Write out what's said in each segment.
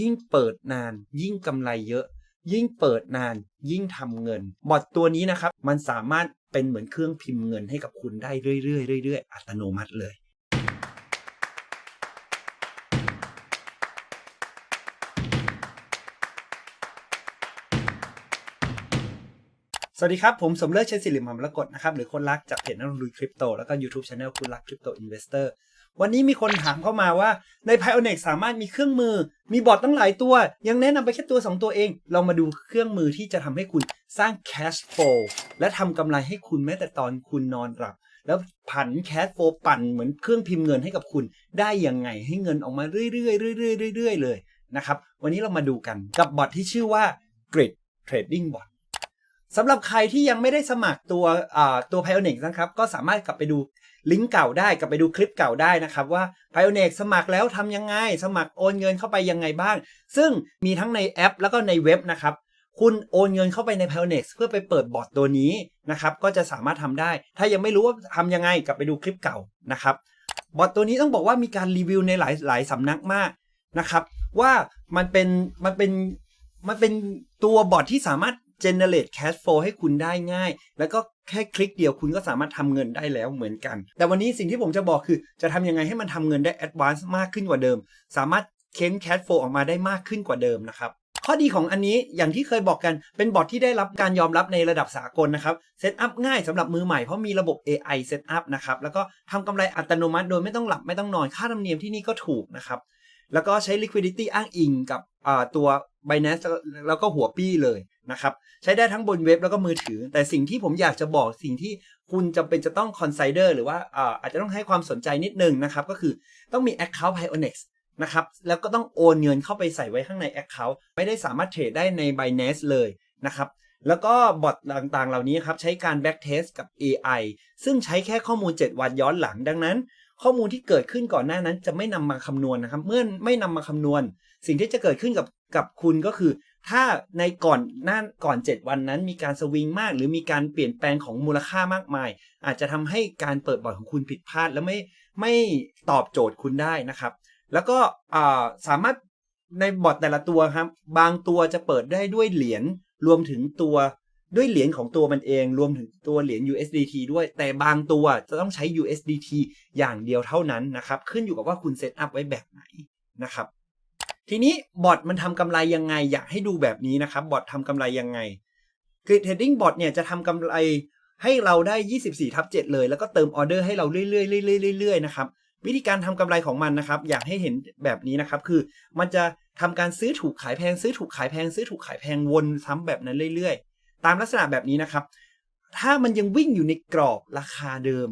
ยิ่งเปิดนาน ยิ่งกำไรเยอะ ยิ่งเปิดนาน ยิ่งทำเงิน บอทตัวนี้นะครับ มันสามารถเป็นเหมือนเครื่องพิมพ์เงินให้กับคุณได้เรื่อยๆเรื่อยๆอัตโนมัติเลยสวัสดีครับ ผมสมเลิศเชษฐศิริมหมรกตนะครับ หรือคนรักจากเพจนักลงทุนคริปโต แล้วก็ YouTube Channel คุณรักคริปโตอินเวสเตอร์ วันนี้มีคนถามเข้ามาว่าใน Pionex สามารถมีเครื่องมือ มีบอทตั้งหลายตัว ยังแนะนำไปแค่ตัว 2 ตัวเองเรามาดูเครื่องมือที่จะทำให้คุณสร้าง cash flow และทำกำไรให้คุณแม้แต่ตอนคุณนอนหลับ แล้วผัน cash flow ปั่นเหมือนเครื่องพิมพ์เงินให้กับคุณได้ยังไงให้เงินออกมาเรื่อยๆเรื่อยๆเรื่อยๆเลยนะครับ วันนี้เรามาดูกันกับบอทที่ชื่อว่า Grid Trading Bot สำหรับใครที่ยังไม่ได้สมัครตัวตัว Pionex นะครับ ก็สามารถกลับไปดูลิงก์เก่าได้ กลับไปดูคลิปเก่าได้นะครับว่า Pionex สมัครแล้วทำยังไง สมัครโอนเงินเข้าไปยังไงบ้าง ซึ่งมีทั้งในแอป แล้วก็ในเว็บนะครับคุณโอนเงินเข้าไปใน Pionex เพื่อไปเปิดบอทตัวนี้นะครับก็จะสามารถทำได้ ถ้ายังไม่รู้ว่าทำยังไงกลับไปดูคลิปเก่านะครับบอทตัวนี้ต้องบอกว่ามีการรีวิวในหลายหลายสำนักมากนะครับ ว่ามันเป็นมันเป็นมันเป็นตัวบอทที่สามารถ generate cash flow ให้คุณได้ง่าย แล้วก็แค่คลิกเดียวคุณก็สามารถทำเงินได้แล้วเหมือนกัน แต่วันนี้สิ่งที่ผมจะบอกคือ จะทำยังไงให้มันทำเงินได้ advance มากขึ้นกว่าเดิม สามารถเค้น cash flow ออกมาได้มากขึ้นกว่าเดิมนะครับข้อดีของอันนี้อย่างที่เคยบอกกันเป็นบอทที่ได้รับการยอมรับในระดับสากลนะครับเซตอัพง่ายสำหรับมือใหม่เพราะมีระบบ AI เซตอัพนะครับแล้วก็ทำกำไรอัตโนมัติโดยไม่ต้องหลับไม่ต้องนอนค่าธรรมเนียมที่นี่ก็ถูกนะครับ แล้วก็ใช้ liquidity อ้างอิงกับตัว Binance แล้วก็หัวปี้เลยนะครับ ใช้ได้ทั้งบนเว็บแล้วก็มือถือ แต่สิ่งที่ผมอยากจะบอกสิ่งที่คุณจำเป็นจะต้อง consider หรือว่าอาจจะต้องให้ความสนใจนิดนึงนะครับ ก็คือต้องมี account Pionex นะครับแล้วก็ต้องโอนเงินเข้าไปใส่ไว้ข้างใน account ไม่ได้สามารถเทรดได้ใน Binance เลยนะครับแล้วก็บอทต่างๆ เหล่านี้ครับใช้การ backtest กับ AI ซึ่งใช้แค่ข้อมูล 7 วันย้อนหลังดังนั้น ข้อมูลที่เกิดขึ้นก่อนหน้านั้นจะไม่นำมาคำนวณนะครับ เมื่อไม่นำมาคำนวณ สิ่งที่จะเกิดขึ้นกับกับคุณก็คือ ถ้าในก่อนหน้าก่อน 7 วันนั้น มีการสวิงมาก หรือมีการเปลี่ยนแปลงของมูลค่ามากมาย อาจจะทำให้การเปิดบอร์ดของคุณผิดพลาด และไม่ไม่ตอบโจทย์คุณได้นะครับ แล้วก็สามารถในบอร์ดแต่ละตัวครับ บางตัวจะเปิดได้ด้วยเหรียญรวมถึงตัว ด้วยเหรียญของตัวมันเองรวมถึงตัวเหรียญ USDT ด้วย แต่บางตัวจะต้องใช้ USDT อย่างเดียวเท่านั้นนะครับ ขึ้นอยู่กับว่าคุณเซตอัพไว้แบบไหนนะครับ ทีนี้บอทมันทำกำไรยังไง อยากให้ดูแบบนี้นะครับบอททำกำไรยังไง Grid Trading Bot เนี่ยจะทำกำไรให้เราได้ 24 ทับ 7 เลย แล้วก็เติมออเดอร์ให้เราเรื่อยๆเรื่อยๆเรื่อยๆนะครับวิธีการทำกำไรของมันนะครับ อยากให้เห็นแบบนี้นะครับ คือมันจะทำการซื้อถูกขายแพงซื้อถูกขายแพงซื้อถูกขายแพงวนซ้ำแบบนั้นเรื่อยๆ ตามลักษณะแบบนี้นะครับ ถ้ามันยังวิ่งอยู่ในกรอบราคาเดิม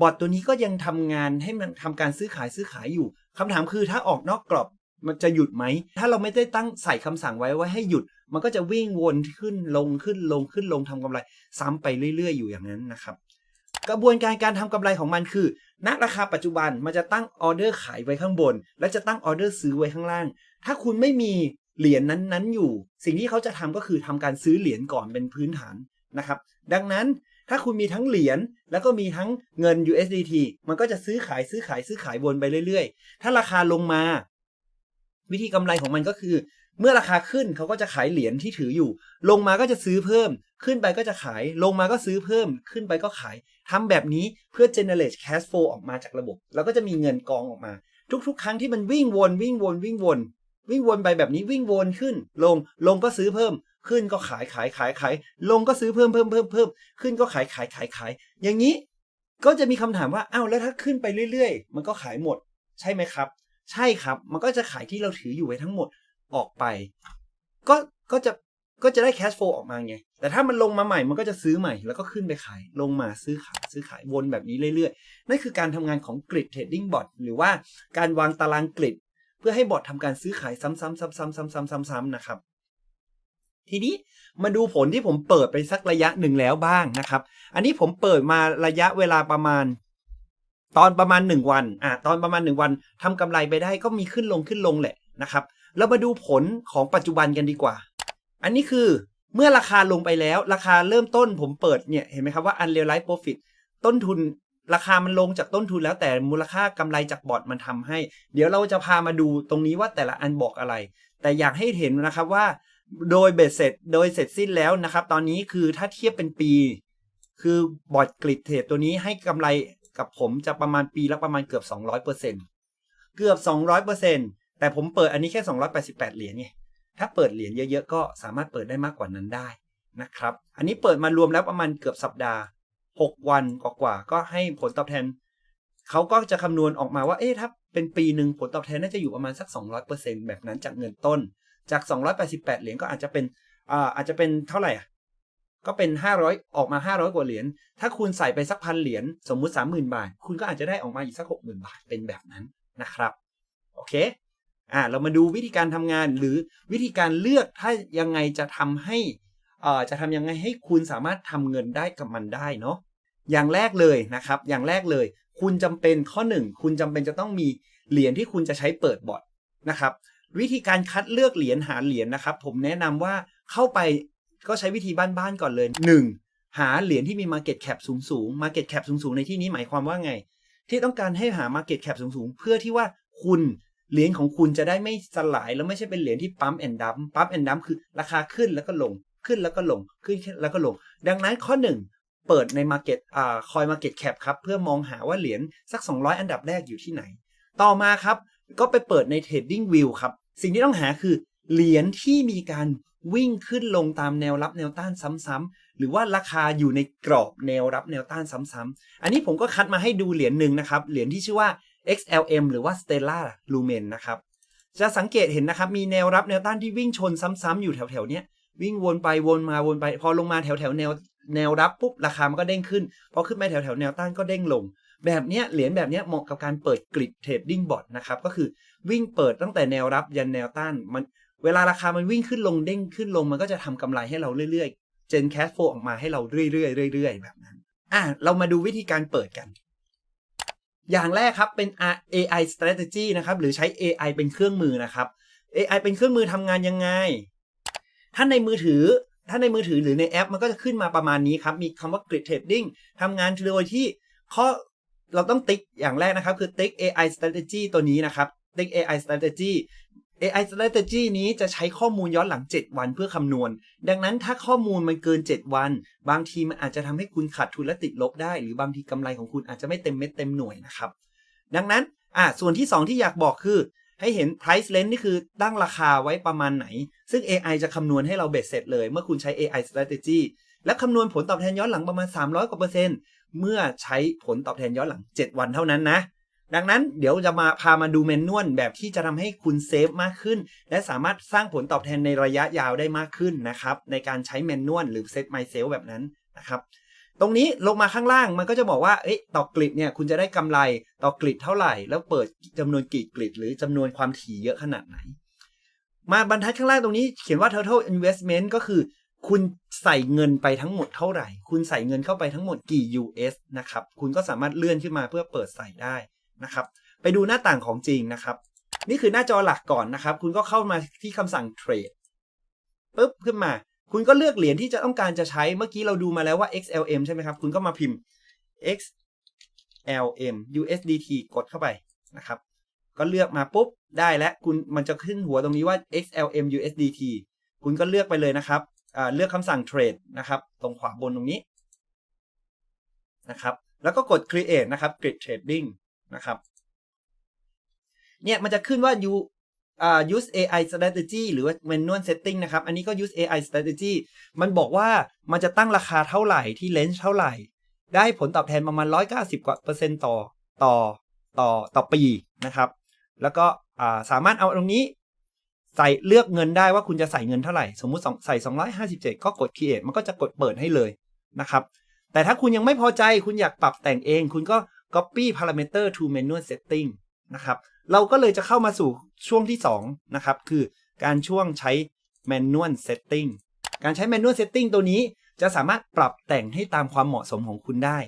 บอทตัวนี้ก็ยังทำงานให้มันทำการซื้อขายซื้อขายอยู่คำถามคือถ้าออกนอกกรอบมันจะหยุดไหม ถ้าเราไม่ได้ตั้งใส่คำสั่งไว้ว่าให้หยุด มันก็จะวิ่งวนขึ้นลงขึ้นลงขึ้นลงทำกำไร ซ้ำไปเรื่อย ๆ อยู่อย่างนั้นนะครับ กระบวนการการทำกำไรของมันคือ ณ ราคาปัจจุบันมันจะตั้งออเดอร์ขายไว้ข้างบน และจะตั้งออเดอร์ซื้อไว้ข้างล่าง ถ้าคุณไม่มี เหรียญนั้นๆ อยู่ สิ่งที่เขาจะทำก็คือทำการซื้อเหรียญก่อนเป็นพื้นฐานนะครับ ดังนั้นถ้าคุณมีทั้งเหรียญแล้วก็มีทั้งเงิน USDT มันก็จะซื้อขายซื้อขายซื้อขายวนไปเรื่อยๆ ถ้าราคาลงมา วิธีกำไรของมันก็คือ เมื่อราคาขึ้นเขาก็จะขายเหรียญที่ถืออยู่ ลงมาก็จะซื้อเพิ่ม ขึ้นไปก็จะขาย ลงมาก็ซื้อเพิ่ม ขึ้นไปก็ขายทำแบบนี้เพื่อ generate cash flow ออกมาจากระบบ แล้วก็จะมีเงินกองออกมา ทุกๆ ครั้งที่มันวิ่งวนวิ่งวนวิ่งวน วิ่งวนไปแบบนี้วิ่งวนขึ้น ลงลงก็ซื้อเพิ่ม ขึ้นก็ขายขายขายขายลงก็ซื้อเพิ่มเพิ่มเพิ่มเพิ่มขึ้นก็ขายขายขายขายอย่างนี้ ก็จะมีคำถามว่าอ้าวแล้วถ้าขึ้นไปเรื่อย ๆ มันก็ขายหมด ใช่ไหมครับ ใช่ครับ มันก็จะขายที่เราถืออยู่ไว้ทั้งหมดออกไป ก็ก็จะก็จะได้แคชโฟออกมาไง แต่ถ้ามันลงมาใหม่มันก็จะซื้อใหม่ แล้วก็ขึ้นไปขาย ลงมาซื้อขายซื้อขายวนแบบนี้เรื่อยๆ นั่นคือการทำงานของกริดเทรดดิ้งบอทหรือว่าการวางตารางกริด เพื่อให้บอททำการซื้อขายซ้ำๆๆๆๆๆๆนะครับ ทีนี้มาดูผลที่ผมเปิดไปสักระยะหนึ่งแล้วบ้างนะครับ อันนี้ผมเปิดมาระยะเวลาประมาณ ตอนประมาณหนึ่งวันอ่าตอนประมาณหนึ่งวันทำกำไรไปได้ก็มีขึ้นลงขึ้นลงแหละนะครับเรามาดูผลของปัจจุบันกันดีกว่า อันนี้คือเมื่อราคาลงไปแล้ว ราคาเริ่มต้นผมเปิดเนี่ยเห็นไหมครับว่า unrealized profit ต้นทุน ราคามันลงจากต้นทุนแล้วแต่มูลค่ากำไรจากบอทมันทำให้ เดี๋ยวเราจะพามาดูตรงนี้ว่าแต่ละอันบอกอะไร แต่อยากให้เห็นนะครับว่า โดยเบ็ดเสร็จโดยเสร็จสิ้นแล้วนะครับ ตอนนี้คือถ้าเทียบเป็นปี คือบอทกริดเทรดตัวนี้ให้กำไรกับผมจะประมาณปีละประมาณเกือบ 200%เกือบ 200%แต่ผมเปิดอันนี้แค่ 288 เหรียญไงถ้าเปิดเหรียญเยอะๆ ก็สามารถเปิดได้มากกว่านั้นได้นะครับ อันนี้เปิดมารวมแล้วประมาณเกือบสัปดาห์ 6 วันกว่าๆก็ให้ผลตอบแทนเขาก็จะคำนวณออกมาว่าเอ๊ะถ้าเป็นปีหนึ่งผลตอบแทนน่าจะอยู่ประมาณสัก 200%แบบนั้นจากเงินต้น จาก 288 เหรียญก็อาจจะเป็นอ่าอาจจะเป็นเท่าไหร่อะก็เป็น 500 ออกมา 500 กว่าเหรียญ ถ้าคุณใส่ไปสักพันเหรียญ สมมุติ 30,000 บาท คุณก็อาจจะได้ออกมาอีกสัก 60,000 บาท เป็นแบบนั้นนะครับ โอเค อ่า เรามาดูวิธีการทำงานหรือวิธีการเลือกถ้ายังไงจะทำให้ เอ่อ จะทำยังไงให้คุณสามารถทำเงินได้กับมันได้เนาะ อย่างแรกเลยนะครับ อย่างแรกเลย คุณจำเป็นข้อหนึ่งคุณจำเป็นจะต้องมีเหรียญที่คุณจะใช้เปิดบอร์ดนะครับ วิธีการคัดเลือกเหรียญหาเหรียญนะครับ ผมแนะนำว่าเข้าไปก็ใช้วิธีบ้านๆก่อนเลย 1. หาเหรียญที่มี Market Cap สูงสูง Market Cap สูงสูงในที่นี้หมายความว่าไง ที่ต้องการให้หา Market Cap สูงสูงเพื่อที่ว่าคุณเหรียญของคุณจะได้ไม่สลายแล้วไม่ใช่เป็นเหรียญที่ปั๊มแอนดัมปั๊มแอนดัมคือราคาขึ้นแล้วก็ลงขึ้นแล้วก็ลงขึ้นแล้วก็ลง ดังนั้นข้อ 1 เปิดใน Market อ่าคอย Market Cap ครับ เพื่อมองหาว่าเหรียญสัก 200 อันดับแรกอยู่ที่ไหน ต่อมาครับ ก็ไปเปิดใน Trading View ครับ สิ่งที่ต้องหาคือเหรียญที่มีการวิ่งขึ้นลงตามแนวรับแนวต้านซ้ำๆหรือว่าราคาอยู่ในกรอบแนวรับแนวต้านซ้ำๆอันนี้ผมก็คัดมาให้ดูเหรียญหนึ่งนะครับ เหรียญที่ชื่อว่า XLM หรือว่า Stella Lumen นะครับ จะสังเกตเห็นนะครับ มีแนวรับแนวต้านที่วิ่งชนซ้ำๆอยู่แถวๆเนี้ยวิ่งวนไปวนมาวนไป พอลงมาแถวๆแนว แนวรับปุ๊บราคามันก็เด้งขึ้นพอขึ้นไปแถวๆแนวต้านก็เด้งลง แบบเนี้ยเหรียญแบบเนี้ยเหมาะกับการเปิดกริดเทรดดิ้งบอทนะครับก็คือวิ่งเปิดตั้งแต่แนวรับยันแนวต้านมันเวลาราคามันวิ่งขึ้นลงเด้งขึ้นลงมันก็จะทำกำไรให้เราเรื่อยๆ เจนแคสโฟออกมาให้เราเรื่อยๆเรื่อยๆแบบนั้น อะเรามาดูวิธีการเปิดกัน อย่างแรกครับเป็น AI strategy นะครับหรือใช้ AI เป็นเครื่องมือนะครับ AI เป็นเครื่องมือทำงานยังไง ถ้าในมือถือ ถ้าในมือถือหรือในแอป มันก็จะขึ้นมาประมาณนี้ครับ มีคำว่า grid trading ทำงานโดยที่ข้อเราต้องติ๊กอย่างแรกนะครับ คือติ๊ก AI strategy ตัวนี้นะครับติ๊ก AI strategy AI strategy นี้จะใช้ข้อมูลย้อนหลัง 7 วันเพื่อคำนวณ ดังนั้นถ้าข้อมูลมันเกิน 7 วัน บางทีมันอาจจะทำให้คุณขาดทุนและติดลบได้ หรือบางทีกำไรของคุณอาจจะไม่เต็มเม็ดเต็มหน่วยนะครับ ดังนั้นอะส่วนที่ 2 ที่อยากบอกคือ ให้เห็น price range นี่คือตั้งราคาไว้ประมาณไหน ซึ่ง AI จะคำนวณให้เราเบ็ดเสร็จเลย เมื่อคุณใช้ AI strategy และคำนวณผลตอบแทนย้อนหลังประมาณ 300 กว่าเปอร์เซ็นต์เมื่อใช้ผลตอบแทนย้อนหลัง 7 วันเท่านั้นนะ ดังนั้นเดี๋ยวจะมาพามาดูแมนนวลแบบที่จะทำให้คุณเซฟมากขึ้น และสามารถสร้างผลตอบแทนในระยะยาวได้มากขึ้นนะครับในการใช้แมนนวลหรือเซตไมเซลแบบนั้นนะครับ ตรงนี้ลงมาข้างล่างมันก็จะบอกว่าเอ๊ะต่อกริดเนี่ยคุณจะได้กำไรต่อกริดเท่าไหร่ แล้วเปิดจำนวนกี่กริดหรือจำนวนความถี่เยอะขนาดไหน มาบรรทัดข้างล่างตรงนี้เขียนว่า total investment ก็คือ คุณใส่เงินไปทั้งหมดเท่าไหร่ คุณใส่เงินเข้าไปทั้งหมดกี่ US นะครับ คุณก็สามารถเลื่อนขึ้นมาเพื่อเปิดใส่ได้นะครับ ไปดูหน้าต่างของจริงนะครับ นี่คือหน้าจอหลักก่อนนะครับ คุณก็เข้ามาที่คำสั่งเทรดปุ๊บขึ้นมา คุณก็เลือกเหรียญที่จะต้องการจะใช้เมื่อกี้เราดูมาแล้วว่า XLM ใช่ไหมครับ คุณก็มาพิมพ์ XLM USDT กดเข้าไปนะครับ ก็เลือกมาปุ๊บได้แล้วคุณมันจะขึ้นหัวตรงนี้ว่า XLM USDT คุณก็เลือกไปเลยนะครับเลือกคำสั่งเทรดนะครับ ตรงขวาบนตรงนี้นะครับ แล้วก็กด create นะครับ grid trading นะครับ เนี่ยมันจะขึ้นว่า U use AI strategy หรือว่า manual setting นะครับ อันนี้ก็ use AI strategy มันบอกว่ามันจะตั้งราคาเท่าไหร่ที่ range เท่าไหร่ ได้ผลตอบแทนประมาณ 190 กว่าเปอร์เซ็นต์ต่อต่อต่อต่อปีนะครับ แล้วก็สามารถเอาตรงนี้ ใส่เลือกเงินได้ว่าคุณจะใส่เงินเท่าไหร่ สมมุติใส่ 257 ก็กด create มันก็จะกดเปิดให้เลยนะครับ แต่ถ้าคุณยังไม่พอใจคุณอยากปรับแต่งเอง คุณก็ copy parameter to manual setting นะครับ เราก็เลยจะเข้ามาสู่ช่วงที่2นะครับ คือการช่วงใช้ manual setting การใช้ manual setting ตัวนี้จะสามารถปรับแต่งให้ตามความเหมาะสมของคุณได้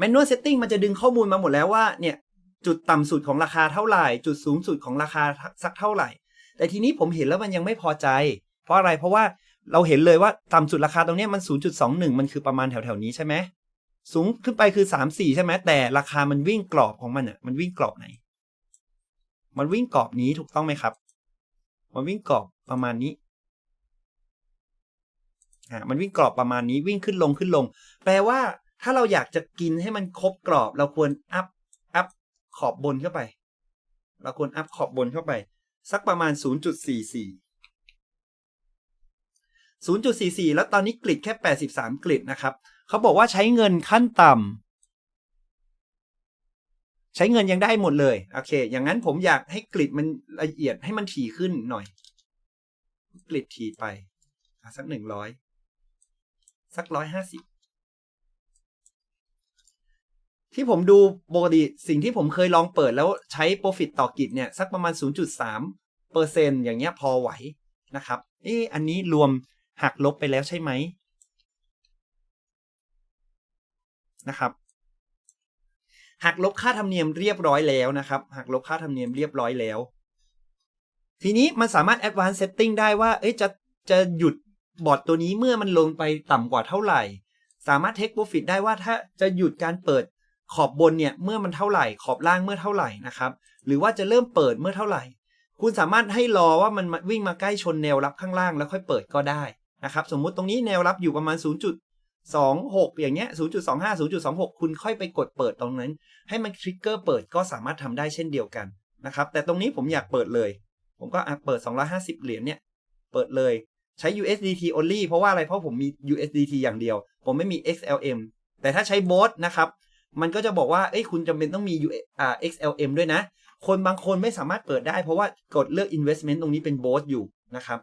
manual setting มันจะดึงข้อมูลมาหมดแล้วว่าเนี่ยจุดต่ำสุดของราคาเท่าไหร่ จุดสูงสุดของราคาสักเท่าไหร่ แต่ทีนี้ผมเห็นแล้วมันยังไม่พอใจ เพราะอะไรเพราะว่าเราเห็นเลยว่าต่ำสุดราคาตรงนี้มัน 0.21 มันคือประมาณแถวๆนี้ใช่ไหมสูงขึ้นไปคือสามสี่ใช่ไหมแต่ราคามันวิ่งกรอบของมันอะมันวิ่งกรอบไหน มันวิ่งกรอบนี้ถูกต้องไหมครับ มันวิ่งกรอบประมาณนี้อ่ามันวิ่งกรอบประมาณนี้วิ่งขึ้นลงขึ้นลง แปลว่าถ้าเราอยากจะกินให้มันครบกรอบ เราควรอัพอัพขอบบนเข้าไป เราควรอัพขอบบนเข้าไป สักประมาณ 0.44 0.44 แล้วตอนนี้กริดแค่ 83กริดนะครับ เขาบอกว่าใช้เงินขั้นต่ำ ใช้เงินยังได้หมดเลยโอเค อย่างนั้นผมอยากให้กริดมันละเอียดให้มันถี่ขึ้นหน่อย กริดถี่ไปสักหนึ่งร้อยสักร้อยห้าสิบที่ผมดูปกติสิ่งที่ผมเคยลองเปิดแล้วใช้ profit ต่อกิจเนี่ย สักประมาณ 0.3เปอร์เซ็นอย่างเงี้ยพอไหวนะครับ เอ๊ะอันนี้รวมหักลบไปแล้วใช่ไหมนะครับ หักลบค่าธรรมเนียมเรียบร้อยแล้วนะครับ หักลบค่าธรรมเนียมเรียบร้อยแล้ว ทีนี้มันสามารถ advanced setting ได้ว่า เอ๊ะจะจะหยุดบอร์ดตัวนี้เมื่อมันลงไปต่ำกว่าเท่าไหร่ สามารถ take profit ได้ว่าถ้าจะหยุดการเปิดขอบบนเนี่ยเมื่อมันเท่าไหร่ ขอบล่างเมื่อเท่าไหร่นะครับ หรือว่าจะเริ่มเปิดเมื่อเท่าไหร่ คุณสามารถให้รอว่ามันวิ่งมาใกล้ชนแนวรับข้างล่างแล้วค่อยเปิดก็ได้นะครับ สมมุติตรงนี้แนวรับอยู่ประมาณ 0.26 อย่างเงี้ย 0.25 0.26 คุณค่อยไปกดเปิดตรงนั้น ให้มันทริกเกอร์เปิดก็สามารถทำได้เช่นเดียวกันนะครับ แต่ตรงนี้ผมอยากเปิดเลย ผมก็อะเปิด 250 เหรียญเนี่ย เปิดเลย ใช้ USDT only เพราะว่าอะไร เพราะผมมี USDT อย่างเดียว ผมไม่มี XLM แต่ถ้าใช้โบสนะครับ มันก็จะบอกว่า เอ้ย คุณจำเป็นต้องมี U XLM ด้วยนะ คนบางคนไม่สามารถเปิดได้ เพราะว่ากดเลือก investment ตรงนี้เป็นโบสอยู่นะครับ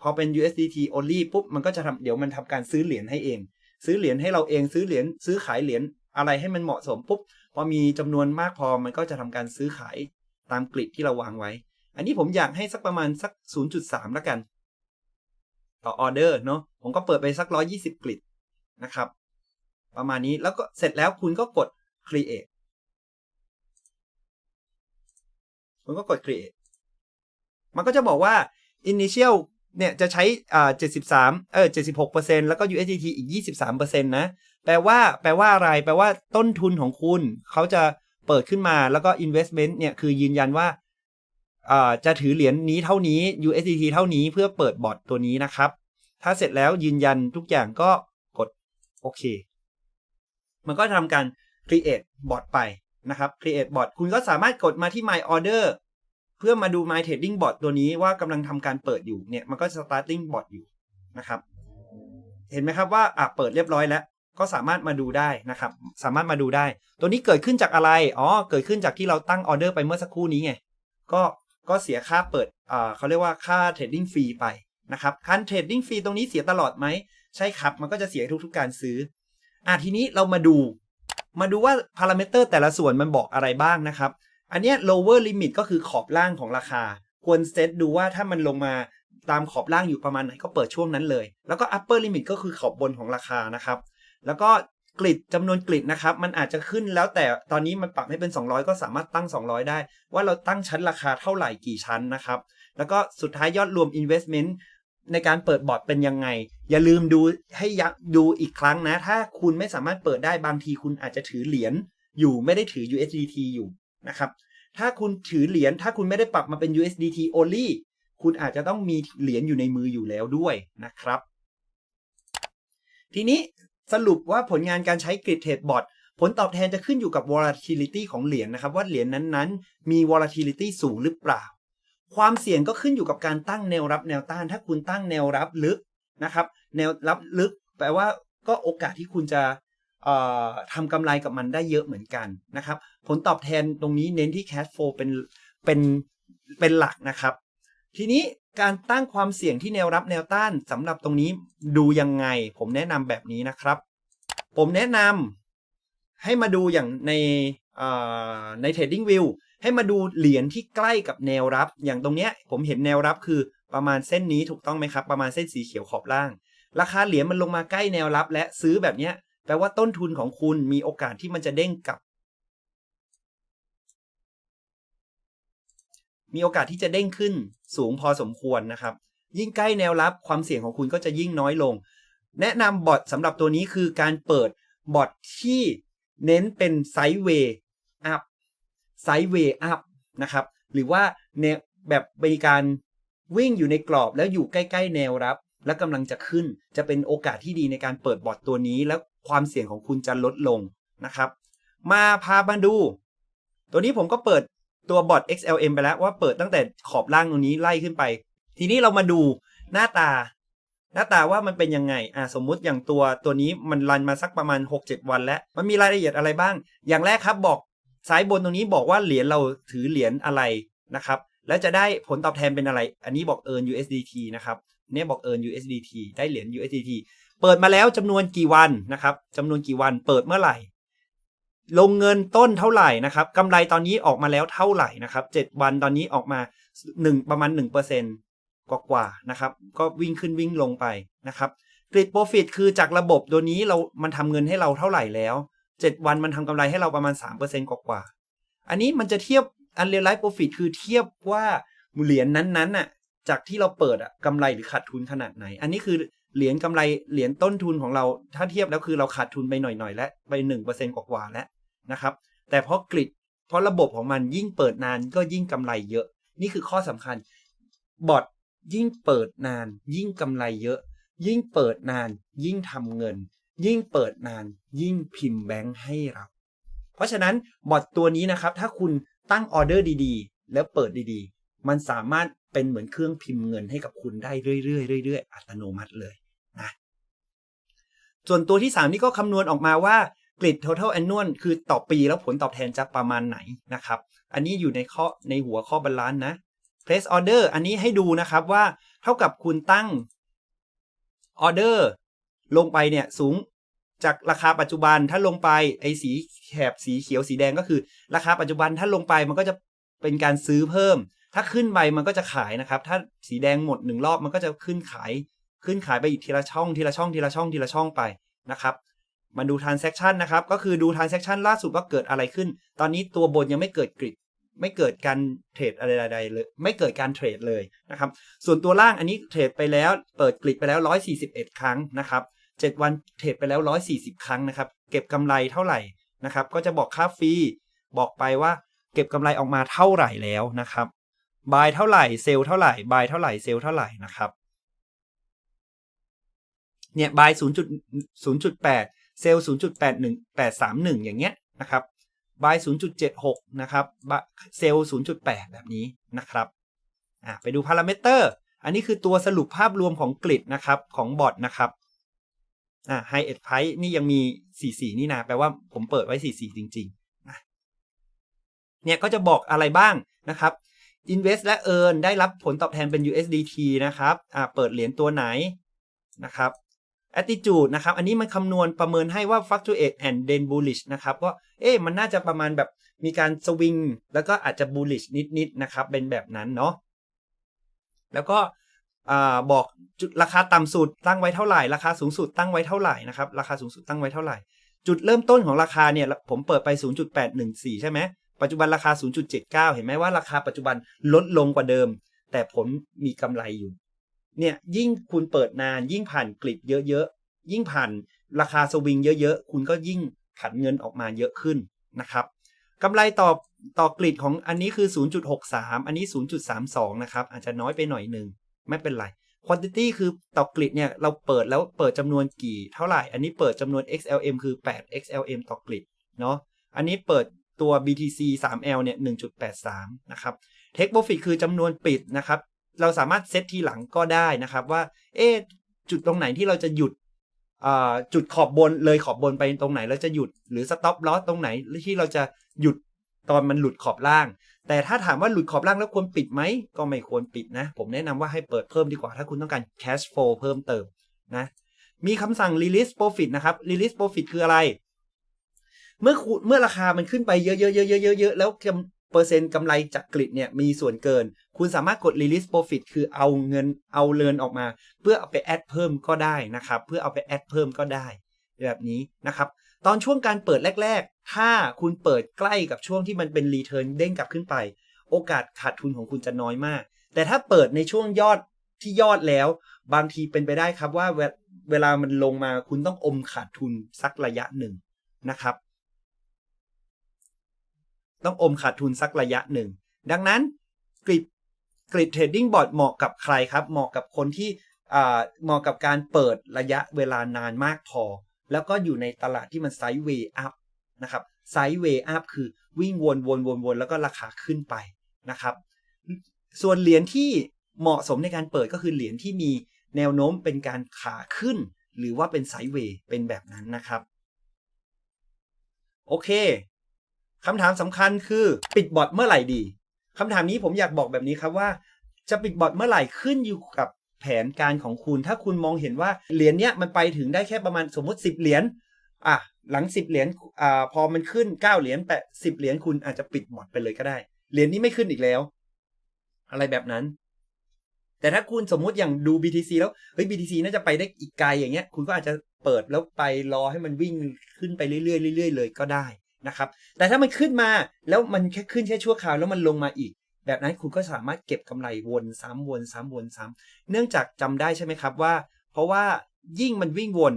พอเป็น USDT only ปุ๊บ มันก็จะทำเดี๋ยวมันทำการซื้อเหรียญให้เอง ซื้อเหรียญให้เราเองซื้อเหรียญซื้อขายเหรียญอะไรให้มันเหมาะสมปุ๊บพอมีจำนวนมากพอมันก็จะทำการซื้อขายตามกริดที่เราวางไว้ อันนี้ผมอยากให้สักประมาณสัก 0.3 แล้วกัน ต่อออเดอร์เนาะผมก็เปิดไปสัก 120 กริดนะครับ ประมาณนี้แล้วก็เสร็จแล้วคุณก็กด create คุณก็กด create มันก็จะบอกว่า initial เนี่ยจะใช้อ่า73เออ76%แล้วก็ USDT อีก 23%นะ แปลว่าแปลว่าอะไร แปลว่าต้นทุนของคุณ เขาจะเปิดขึ้นมาแล้วก็ investment เนี่ย คือยืนยันว่าอ่าจะถือเหรียญนี้เท่านี้ USDT เท่านี้เพื่อเปิดบอร์ดตัวนี้นะครับ ถ้าเสร็จแล้วยืนยันทุกอย่างก็กดโอเค มันก็ทำการ create bot ไปนะครับ create bot คุณก็สามารถกดมาที่ my order เพื่อมาดู my trading bot ตัวนี้ว่ากำลังทำการเปิดอยู่เนี่ยมันก็ starting bot อยู่นะครับ เห็นไหมครับว่าอะเปิดเรียบร้อยแล้ว ก็สามารถมาดูได้นะครับ สามารถมาดูได้ ตัวนี้เกิดขึ้นจากอะไร อ๋อ เกิดขึ้นจากที่เราตั้งออเดอร์ไปเมื่อสักครู่นี้ไง ก็ก็เสียค่าเปิดอ่าเขาเรียกว่าค่าเทรดดิ้งฟรีไปนะครับค่าเทรดดิ้งฟรีตรงนี้เสียตลอดไหม ใช่ครับ มันก็จะเสียทุก ๆ การซื้อ อะทีนี้เรามาดู มาดูว่าพารามิเตอร์แต่ละส่วนมันบอกอะไรบ้างนะครับ อันเนี้ย lower limit ก็คือขอบล่างของราคา ควรเซตดูว่าถ้ามันลงมาตามขอบล่างอยู่ประมาณไหนก็เปิดช่วงนั้นเลย แล้วก็ upper limit ก็คือขอบบนของราคานะครับ แล้วก็กริดจำนวนกริดนะครับ มันอาจจะขึ้นแล้วแต่ตอนนี้มันปรับให้เป็น 200 ก็สามารถตั้ง 200 ได้ ว่าเราตั้งชั้นราคาเท่าไหร่กี่ชั้นนะครับ แล้วก็สุดท้ายยอดรวม investment ในการเปิดบอร์ดเป็นยังไง อย่าลืมดูให้ยักดูอีกครั้งนะ ถ้าคุณไม่สามารถเปิดได้บางทีคุณอาจจะถือเหรียญอยู่ไม่ได้ถือ USDT อยู่ นะครับถ้าคุณถือเหรียญถ้าคุณไม่ได้ปรับมาเป็น USDT only คุณอาจจะต้องมีเหรียญอยู่ในมืออยู่แล้วด้วยนะครับ ทีนี้สรุปว่าผลงานการใช้กริดเทรดบอทผลตอบแทนจะขึ้นอยู่กับ volatility ของเหรียญนะครับ ว่าเหรียญนั้นๆ มี volatility สูงหรือเปล่า ความเสี่ยงก็ขึ้นอยู่กับการตั้งแนวรับแนวต้าน ถ้าคุณตั้งแนวรับลึกนะครับ แนวรับลึก แปลว่าก็โอกาสที่คุณจะทำกำไรกับมันได้เยอะเหมือนกันนะครับ ผลตอบแทนตรงนี้เน้นที่ cash flow เป็นเป็นเป็นหลักนะครับ ทีนี้การตั้งความเสี่ยงที่แนวรับแนวต้านสำหรับตรงนี้ดูยังไง ผมแนะนำแบบนี้นะครับ ผมแนะนำให้มาดูอย่างในใน Trading View ให้มาดูเหรียญที่ใกล้กับแนวรับ อย่างตรงเนี้ยผมเห็นแนวรับคือประมาณเส้นนี้ถูกต้องไหมครับ ประมาณเส้นสีเขียวขอบล่าง ราคาเหรียญมันลงมาใกล้แนวรับ และซื้อแบบเนี้ยแปลว่าต้นทุนของคุณมีโอกาสที่มันจะเด้งกลับ มีโอกาสที่จะเด้งขึ้นสูงพอสมควรนะครับ ยิ่งใกล้แนวรับความเสี่ยงของคุณก็จะยิ่งน้อยลง แนะนำบอทสำหรับตัวนี้คือการเปิดบอทที่เน้นเป็นไซด์เวย์อัพไซด์เวย์อัพนะครับ หรือว่าแนวแบบมีการวิ่งอยู่ในกรอบแล้วอยู่ใกล้ ๆ แนวรับ และกำลังจะขึ้นจะเป็นโอกาสที่ดีในการเปิดบอทตัวนี้ แล้วความเสี่ยงของคุณจะลดลงนะครับ มาพามาดู ตัวนี้ผมก็เปิด ตัวบอท XLM ไปแล้วว่าเปิดตั้งแต่ขอบล่างตรงนี้ไล่ขึ้นไป ทีนี้เรามาดูหน้าตา หน้าตาว่ามันเป็นยังไงอ่าสมมุติอย่างตัวตัวนี้มันรันมาสักประมาณ 6-7 วันแล้ว มันมีรายละเอียดอะไรบ้าง อย่างแรกครับบอกซ้ายบนตรงนี้บอกว่าเหรียญเราถือเหรียญอะไรนะครับแล้วจะได้ผลตอบแทนเป็นอะไร อันนี้บอก earn USDT นะครับ เนี่ยบอก earn USDT ได้เหรียญ USDT เปิดมาแล้วจำนวนกี่วันนะครับจำนวนกี่วัน เปิดเมื่อไหร่ ลงเงินต้นเท่าไหร่นะครับกำไรตอนนี้ออกมาแล้วเท่าไหร่นะครับ7วันตอนนี้ออกมา 1 ประมาณ 1%กว่ากว่าๆนะครับ ก็วิ่งขึ้นวิ่งลงไปนะครับกริดโปรฟิตคือจากระบบตัวนี้เรา มันทำเงินให้เราเท่าไหร่แล้ว 7 วันมันทำกำไรให้เราประมาณ 3%กว่ากว่าๆอันนี้มันจะเทียบอันเรียลไลฟ์โปรฟิตคือเทียบว่าเหรียญนั้นๆน่ะจากที่เราเปิดอะกำไรหรือขาดทุนขนาดไหน อันนี้คือเหรียญกำไรเหรียญต้นทุนของเรา ถ้าเทียบแล้วคือเราขาดทุนไปหน่อยๆ และไป1%กว่าๆแล้ว นะครับ แต่เพราะกริดเพราะระบบของมันยิ่งเปิดนานก็ยิ่งกำไรเยอะ นี่คือข้อสำคัญบอทยิ่งเปิดนาน ยิ่งกำไรเยอะ ยิ่งเปิดนาน ยิ่งทำเงิน ยิ่งเปิดนาน ยิ่งพิมพ์แบงค์ให้เรา เพราะฉะนั้นบอทตัวนี้นะครับ ถ้าคุณตั้งออเดอร์ดีๆ แล้วเปิดดีๆ มันสามารถเป็นเหมือนเครื่องพิมพ์เงินให้กับคุณได้เรื่อยๆเรื่อยๆอัตโนมัติเลยนะส่วนตัวที่ 3 นี่ก็คำนวณออกมาว่า กริด total annual คือต่อปีแล้วผลตอบแทนจะประมาณไหนนะครับ อันนี้อยู่ในข้อในหัวข้อบาลานซ์นะ place order อันนี้ให้ดูนะครับว่าเท่ากับคุณตั้งออเดอร์ลงไปเนี่ยสูงจากราคาปัจจุบันถ้าลงไปไอ้สีแถบสีเขียวสีแดงก็คือ ราคาปัจจุบันถ้าลงไปมันก็จะเป็นการซื้อเพิ่ม ถ้าขึ้นไปมันก็จะขายนะครับ ถ้าสีแดงหมดหนึ่งรอบมันก็จะขึ้นขาย ขึ้นขายไปอีกทีละช่องทีละช่องทีละช่องทีละช่องไปนะครับ มาดู transaction นะครับ ก็คือดู transaction ล่าสุดว่าเกิดอะไรขึ้น ตอนนี้ตัวบนยังไม่เกิดกริดไม่เกิดการเทรดอะไรใดๆเลย ไม่เกิดการเทรดเลยนะครับ ส่วนตัวล่างอันนี้เทรดไปแล้ว เปิดกริดไปแล้ว 141 ครั้งนะครับ 7 วันเทรดไปแล้ว 140 ครั้งนะครับ เก็บกำไรเท่าไหร่นะครับ ก็จะบอกค่าฟรี บอกไปว่าเก็บกำไรออกมาเท่าไหร่แล้วนะครับ บายเท่าไหร่ เซลเท่าไหร่ บายเท่าไหร่ เซลเท่าไหร่นะครับ เนี่ย บาย 0.0.8 เซลล์ 0.81831 อย่างเงี้ยนะครับบาย 0.76 นะครับ เซลล์ 0.8 แบบนี้นะครับอะไปดูพารามิเตอร์ อันนี้คือตัวสรุปภาพรวมของกริดนะครับของบอทนะครับอะไฮเอ็ดไพนี่ยังมี44นี่นะแปลว่าผมเปิดไว้44จริงๆนะเนี่ยก็จะบอกอะไรบ้างนะครับ Invest และ Earn ได้รับผลตอบแทนเป็น USDT นะครับอ่าเปิดเหรียญตัวไหนนะครับ attitude นะครับ อันนี้มันคำนวณประเมินให้ว่า fluctuate and then bullish นะครับ ก็เอ๊ะมันน่าจะประมาณแบบมีการสวิงแล้วก็อาจจะ bullish นิดๆนะครับ เป็นแบบนั้นเนาะแล้วก็บอกจุดราคาต่ำสุดตั้งไว้เท่าไหร่ราคาสูงสุดตั้งไว้เท่าไหร่นะครับราคาสูงสุดตั้งไว้เท่าไหร่ จุดเริ่มต้นของราคาเนี่ยผมเปิดไป 0.814 ใช่ไหมปัจจุบันราคา 0.79 เห็นไหมว่าราคาปัจจุบันลดลงกว่าเดิม แต่ผลมีกำไรอยู่ เนี่ยยิ่งคุณเปิดนานยิ่งผ่านกริดเยอะๆ ยิ่งผ่านราคาสวิงเยอะๆ คุณก็ยิ่งผันเงินออกมาเยอะขึ้นนะครับกำไรต่อต่อกริดของอันนี้คือ 0.63 อันนี้ 0.32 นะครับ อาจจะน้อยไปหน่อยหนึ่งไม่เป็นไร quantity คือต่อกริดเนี่ยเราเปิดแล้วเปิดจำนวนกี่เท่าไหร่ อันนี้เปิดจำนวน XLM คือ 8 XLM ต่อกริดเนาะอันนี้เปิดตัว BTC 3L เนี่ย 1.83 นะครับ Take Profit คือจำนวนปิดนะครับ เราสามารถเซตทีหลังก็ได้นะครับว่า เอ๊จุดตรงไหนที่เราจะหยุดจุดขอบบนเลยขอบบนไปตรงไหนเราจะหยุดหรือ stop loss ตรงไหนที่เราจะหยุดตอนมันหลุดขอบล่าง แต่ถ้าถามว่าหลุดขอบล่างแล้วควรปิดไหม ก็ไม่ควรปิดนะ ผมแนะนำว่าให้เปิดเพิ่มดีกว่าถ้าคุณต้องการ cash flow เพิ่มเติมนะ มีคำสั่ง release profit นะครับ release profit คืออะไร เมื่อเมื่อราคามันขึ้นไปเยอะๆๆๆๆแล้ว เปอร์เซ็นต์กำไรจากกริดเนี่ยมีส่วนเกิน คุณสามารถกด release profit คือเอาเงินเอาเลินออกมา เพื่อเอาไปแอดเพิ่มก็ได้นะครับ เพื่อเอาไปแอดเพิ่มก็ได้ แบบนี้นะครับ ตอนช่วงการเปิดแรก ๆ ถ้าคุณเปิดใกล้กับช่วงที่มันเป็นรีเทิร์นเด้งกลับขึ้นไป โอกาสขาดทุนของคุณจะน้อยมาก แต่ถ้าเปิดในช่วงยอดที่ยอดแล้ว บางทีเป็นไปได้ครับว่าเวลามันลงมาคุณต้องอมขาดทุนสักระยะหนึ่งนะครับ ต้องอมขาดทุนสักระยะหนึ่ง ดังนั้นกริดกริดเทรดดิ้งบอร์ดเหมาะกับใครครับ เหมาะกับคนที่เหมาะกับการเปิดระยะเวลานานมากพอ แล้วก็อยู่ในตลาดที่มันไซด์เวย์อัพนะครับไซด์เวย์อัพคือวิ่งวนวนวนวนแล้วก็ราคาขึ้นไปนะครับ ส่วนเหรียญที่เหมาะสมในการเปิดก็คือเหรียญที่มีแนวโน้มเป็นการขาขึ้น หรือว่าเป็นไซด์เวย์เป็นแบบนั้นนะครับ โอเค คำถามสำคัญคือปิดบอทเมื่อไหร่ดีคำถามนี้ผมอยากบอกแบบนี้ครับว่า จะปิดบอทเมื่อไหร่ขึ้นอยู่กับแผนการของคุณ ถ้าคุณมองเห็นว่าเหรียญเนี้ยมันไปถึงได้แค่ประมาณสมมติ 10 เหรียญอะหลัง 10 เหรียญอ่าพอมันขึ้น 9 เหรียญแปดสิบเหรียญคุณอาจจะปิดบอทไปเลยก็ได้ เหรียญนี้ไม่ขึ้นอีกแล้ว อะไรแบบนั้น แต่ถ้าคุณสมมุติอย่างดู BTC แล้วเฮ้ย BTC น่าจะไปได้อีกไกลอย่างเงี้ย คุณก็อาจจะเปิดแล้วไปรอให้มันวิ่งขึ้นไปเรื่อยๆเรื่อยๆเลยก็ได้ นะครับ แต่ถ้ามันขึ้นมาแล้วมันแค่ขึ้นแค่ชั่วคราวแล้วมันลงมาอีก แบบนั้นคุณก็สามารถเก็บกำไรวนซ้ำวนซ้ำวนซ้ำเนื่องจากจำได้ใช่ไหมครับว่า เพราะว่ายิ่งมันวิ่งวน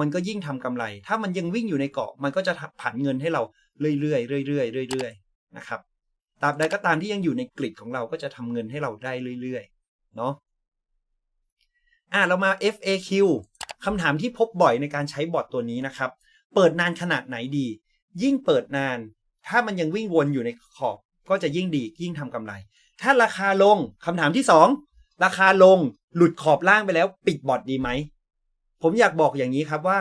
มันก็ยิ่งทำกำไร ถ้ามันยังวิ่งอยู่ในเกาะ มันก็จะผันเงินให้เราเรื่อยๆเรื่อยๆเรื่อยๆนะครับตราบใดก็ตามที่ยังอยู่ในกริดของเราก็จะทำเงินให้เราได้เรื่อยๆเนาะอะเรามา FAQ คำถามที่พบบ่อยในการใช้บอทตัวนี้นะครับ เปิดนานขนาดไหนดี ยิ่งเปิดนาน ถ้ามันยังวิ่งวนอยู่ในขอบ ก็จะยิ่งดียิ่งทำกำไร ถ้าราคาลงคำถามที่สองราคาลงหลุดขอบล่างไปแล้วปิดบอทดีไหม ผมอยากบอกอย่างนี้ครับว่า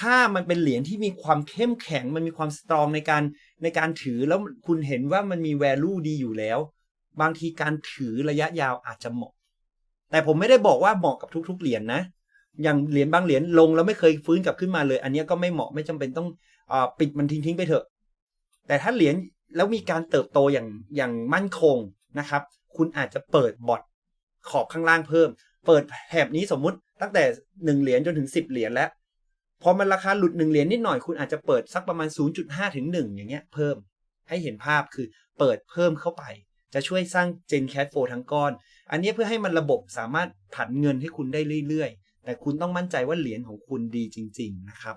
ถ้ามันเป็นเหรียญที่มีความเข้มแข็งมันมีความสตรองในการในการถือแล้วคุณเห็นว่ามันมี value ดีอยู่แล้ว บางทีการถือระยะยาวอาจจะเหมาะ แต่ผมไม่ได้บอกว่าเหมาะกับทุก ๆ เหรียญนะอย่างเหรียญบางเหรียญลงแล้วไม่เคยฟื้นกลับขึ้นมาเลย อันนี้ก็ไม่เหมาะไม่จำเป็นต้อง ปิดมันทิ้งๆไปเถอะ แต่ถ้าเหรียญแล้วมีการเติบโตอย่างอย่างมั่นคงนะครับ คุณอาจจะเปิดบอทขอบข้างล่างเพิ่ม เปิดแถบนี้สมมุติตั้งแต่หนึ่งเหรียญจนถึงสิบเหรียญแล้ว พอมันราคาหลุดหนึ่งเหรียญนิดหน่อยคุณอาจจะเปิดสักประมาณ 0.5 ถึง 1 อย่างเงี้ยเพิ่ม ให้เห็นภาพคือเปิดเพิ่มเข้าไป จะช่วยสร้างเจนแคทโฟทั้งก้อน อันนี้เพื่อให้มันระบบสามารถผันเงินให้คุณได้เรื่อยๆ แต่คุณต้องมั่นใจว่าเหรียญของคุณดีจริง ๆ นะครับ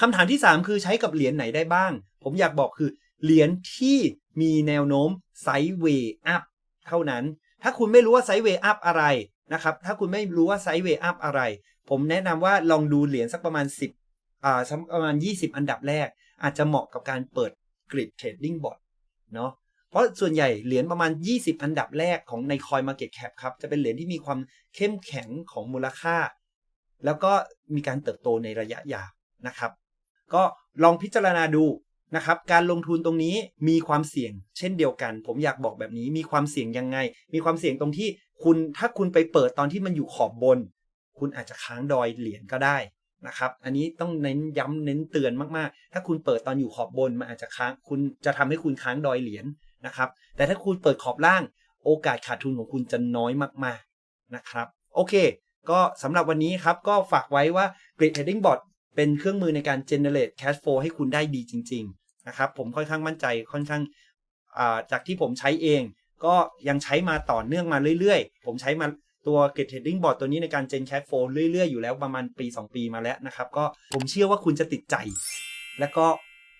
คำถามที่ 3 คือใช้กับเหรียญไหนได้บ้าง ผมอยากบอกคือ เหรียญที่มีแนวโน้มไซด์เวย์อัพเท่านั้น ถ้าคุณไม่รู้ว่าไซด์เวย์อัพอะไรนะครับ ถ้าคุณไม่รู้ว่าไซด์เวย์อัพอะไร ผมแนะนำว่าลองดูเหรียญสักประมาณ 10อ่าสักประมาณ 20 อันดับแรก อาจจะเหมาะกับการเปิดกริดเทรดดิ้งบอร์ดเนาะเพราะส่วนใหญ่เหรียญประมาณ 20 อันดับแรกของใน Coin Market Cap ครับจะเป็นเหรียญที่มีความเข้มแข็งของมูลค่า แล้วก็มีการเติบโตในระยะยาวนะครับ ก็ลองพิจารณาดูนะครับการลงทุนตรงนี้มีความเสี่ยง เช่นเดียวกัน ผมอยากบอกแบบนี้มีความเสี่ยงยังไง มีความเสี่ยงตรงที่คุณถ้าคุณไปเปิดตอนที่มันอยู่ขอบบน คุณอาจจะค้างดอยเหรียญก็ได้นะครับอันนี้ต้องเน้นย้ำเน้นเตือนมากๆ ถ้าคุณเปิดตอนอยู่ขอบบนมันอาจจะค้างคุณจะทำให้คุณค้างดอยเหรียญนะครับแต่ถ้าคุณเปิดขอบล่าง โอกาสขาดทุนของคุณจะน้อยมากๆนะครับโอเค ก็สำหรับวันนี้ครับก็ฝากไว้ว่า Grid Trading Bot เเป็นเครื่องมือในการ generate cash flow ให้คุณได้ดีจริง ๆ นะครับ ผมค่อนข้างมั่นใจค่อนข้างจากที่ผมใช้เอง ก็ยังใช้มาต่อเนื่องมาเรื่อยๆ ผมใช้มาตัว Grid Trading Bot ตัวนี้ในการ gen cash flow เรื่อยๆ อยู่แล้วประมาณปี 2 ปีมาแล้วนะครับ ก็ผมเชื่อว่าคุณจะติดใจ แล้วก็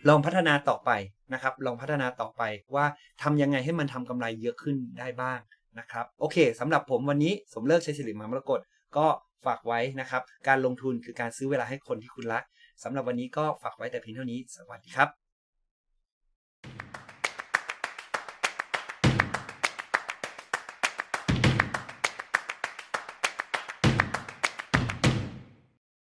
ลองพัฒนาต่อไปนะครับ ลองพัฒนาต่อไปว่าทำยังไงให้มันทำกำไรเยอะขึ้นได้บ้างนะครับ โอเคสำหรับผมวันนี้สมเลิกใช้สิริมามรกตก็ ฝากไว้นะครับ การลงทุนคือการซื้อเวลาให้คนที่คุณรักสำหรับวันนี้ก็ฝากไว้แต่เพียงเท่านี้ สวัสดีครับ